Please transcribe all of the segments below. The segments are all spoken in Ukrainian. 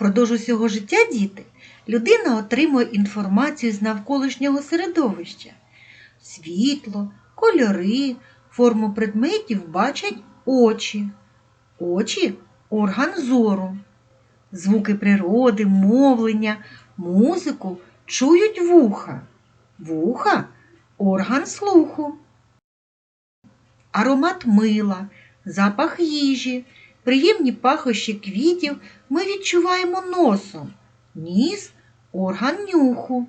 Впродовж усього життя діти людина отримує інформацію з навколишнього середовища. Світло, кольори, форму предметів бачать очі. Очі орган зору. Звуки природи, мовлення, музику чують вуха. Вуха орган слуху. Аромат мила, запах їжі, приємні пахощі квітів ми відчуваємо носом. Ніс орган нюху.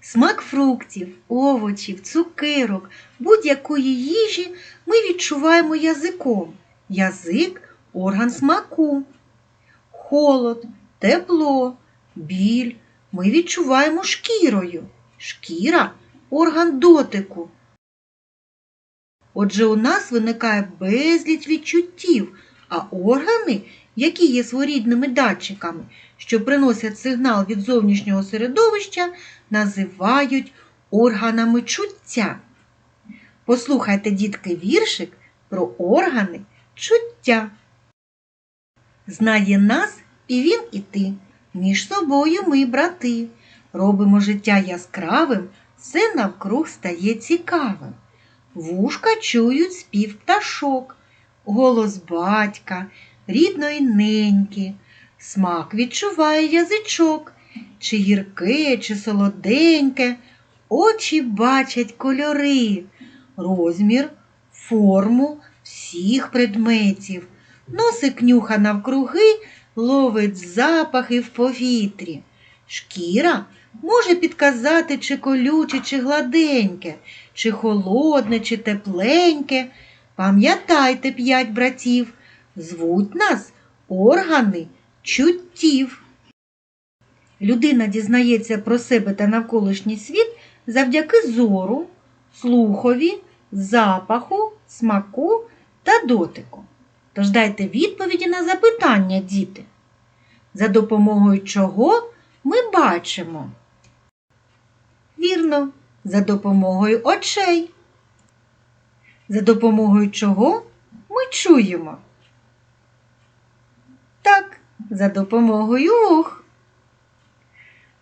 Смак фруктів, овочів, цукерок, будь-якої їжі ми відчуваємо язиком. Язик орган смаку. Холод, тепло, біль ми відчуваємо шкірою. Шкіра орган дотику. Отже, у нас виникає безліч відчуттів, а органи, які є своєрідними датчиками, що приносять сигнал від зовнішнього середовища, називають органами чуття. Послухайте, дітки, віршик про органи чуття. Знає нас і він, і ти. Між собою ми брати. Робимо життя яскравим, все навкруг стає цікавим. Вушка чують спів пташок, голос батька, рідної неньки, смак відчуває язичок, чи гірке, чи солоденьке, очі бачать кольори, розмір, форму всіх предметів, носик нюха навкруги, ловить запахи в повітрі. Шкіра може підказати, чи колюче, чи гладеньке, чи холодне, чи тепленьке. Пам'ятайте п'ять братів, звуть нас органи чуттів. Людина дізнається про себе та навколишній світ завдяки зору, слухові, запаху, смаку та дотику. Тож дайте відповіді на запитання, діти. За допомогою чого ми бачимо? Вірно, за допомогою очей. За допомогою чого ми чуємо? Так, за допомогою вух.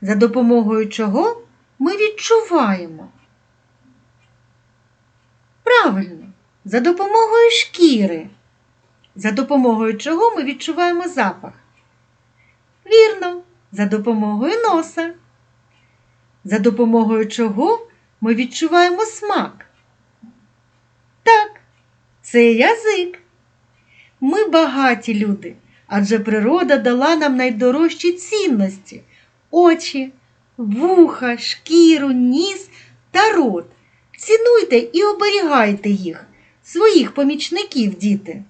За допомогою чого ми відчуваємо? Правильно, за допомогою шкіри. За допомогою чого ми відчуваємо запах? Вірно, за допомогою носа. За допомогою чого ми відчуваємо смак? Так, це язик. Ми багаті люди, адже природа дала нам найдорожчі цінності очі, вуха, шкіру, ніс та рот. Цінуйте і оберігайте їх, своїх помічників, діти.